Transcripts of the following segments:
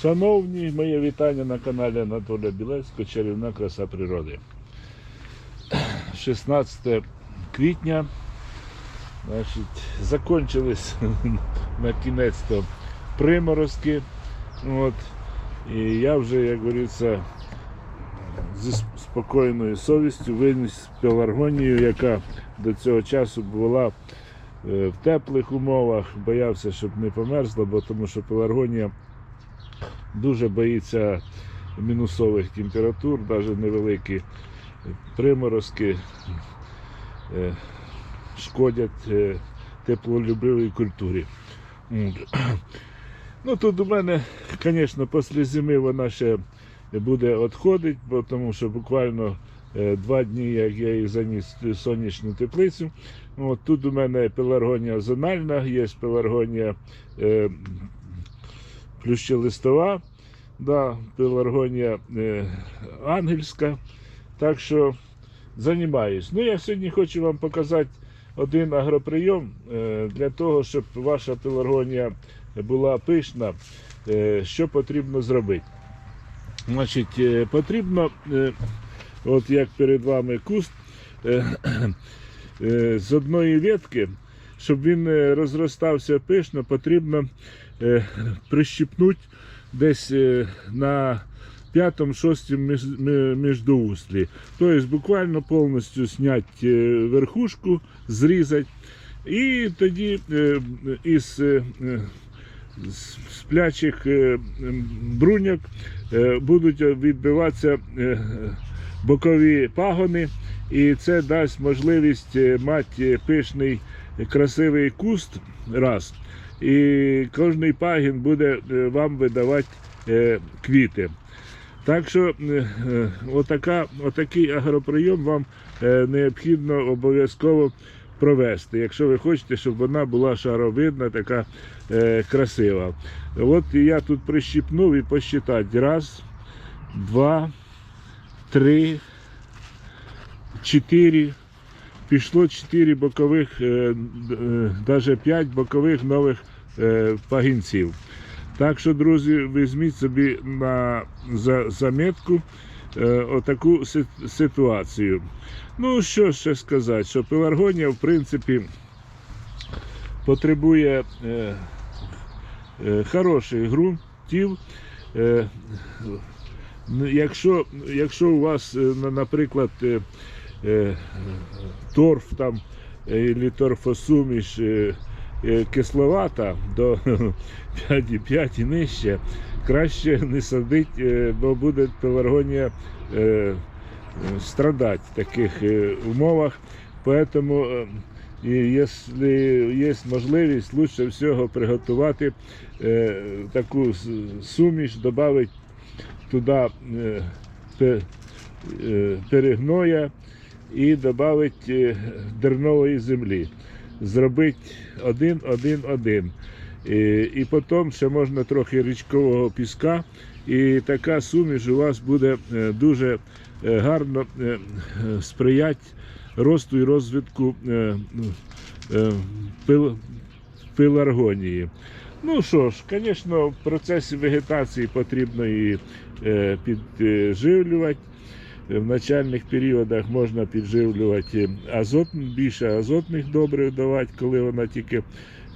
Шановні, моє вітання на каналі Анатолія Білецького, чарівна краса природи. 16 квітня. Значить, закончились на кінець то приморозки. От. І я вже, як говориться, зі спокійною совістю виніс пеларгонію, яка до цього часу була е, в теплих умовах, боявся, щоб не померзла, бо тому що пеларгонія дуже боїться мінусових температур, навіть невеликі приморозки е, шкодять е, теплолюбивій культурі. Ну тут у мене, звісно, після зими вона ще буде відходити, тому що буквально е, два дні, як я її заніс сонячну теплицю. От, тут у мене пеларгонія зональна, є пеларгонія плющелистова, да, пеларгонія е, ангельська. Так що займаюсь. Ну, я сьогодні хочу вам показати один агроприйом е, для того, щоб ваша пеларгонія була пишна. Е, що потрібно зробити? Значить, е, потрібно, е, от як перед вами куст, е, е, з одної ветки, щоб він е, розростався пишно, потрібно е, прищипнути десь е, на п'ятому-шостому між- міждоуслі. Тобто буквально повністю зняти е, верхушку, зрізати. І тоді із сплячих е, будуть відбиватися бокові пагони, і це дасть можливість мати пишний красивий куст раз. І кожний пагін буде е, вам видавати е, квіти. Так що е, отака, отакий агроприйом вам необхідно обов'язково провести, якщо ви хочете, щоб вона була шаровидна, така красива. От я тут прищипнув і посчитати. Раз, два, три, чотири. Пішло 4 бокових, навіть 5 бокових нових е, пагінців. Так що, друзі, візьміть собі на за, заметку е, отаку ситуацію. Ну, що ще сказати, що пеларгонія, в принципі, потребує е, е, хороших ґрунтів. Е, якщо, якщо у вас, е, наприклад, е, е, торф там, е, або торфосуміш е, е, кисловата до 5,5 і нижче, краще не садить, е, бо буде пеларгонія е, е, страдати в таких е, умовах. Е, і якщо є можливість, лучше всього приготувати е, таку суміш, додати туди е, е, перегноя і додати дернової землі. Зробити один-один-один. І, і потім ще можна трохи річкового піска. І така суміш у вас буде е, дуже е, гарно е, е, сприяти росту і розвитку е, е, пил, пиларгонії. Ну що ж, звісно, в процесі вегетації потрібно її е, підживлювати. В начальних періодах можна підживлювати азот, більше азотних добрив давати, коли вона тільки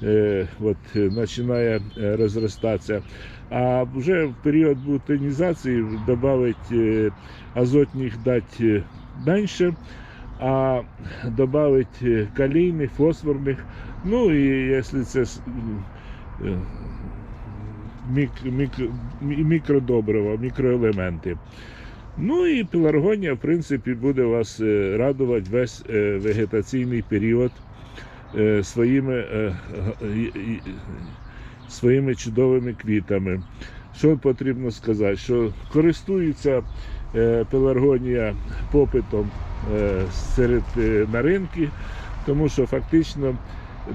е, от, починає е, розростатися. А вже в період бутонізації додати е, азотних дати е, менше, а додати калійних, фосфорних. Ну і якщо це мік, мік, мікродобрива, мікроелементи. Ну і пеларгонія, в принципі, буде вас е, радувати весь е, вегетаційний період е, своїми, своїми чудовими квітами. Що потрібно сказати? Що користується пеларгонія попитом серед на ринки, тому що фактично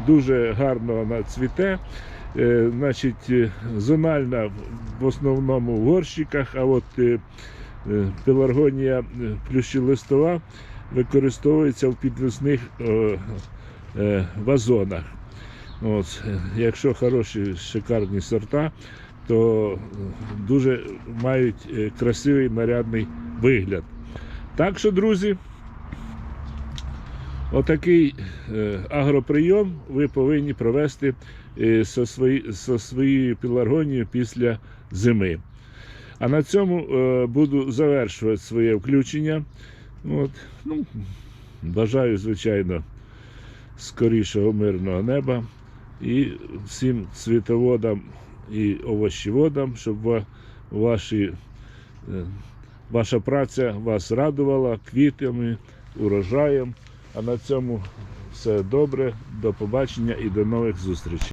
дуже гарно вона цвіте. Значить, зональна в основному в горщиках, а от пеларгонія е, плющелистова використовується в підвісних е, е, вазонах. От, е, якщо хороші шикарні сорта, то е, дуже мають е, красивий нарядний вигляд. Так що, друзі, отакий е, агроприйом ви повинні провести е, зі своєю пеларгонією після зими. А на цьому е, буду завершувати своє включення. От, ну, бажаю, звичайно, скорішого мирного неба і всім світоводам і овощеводам, щоб ваші, е, ваша праця вас радувала квітами, урожаєм. А на цьому все добре. До побачення і до нових зустрічей.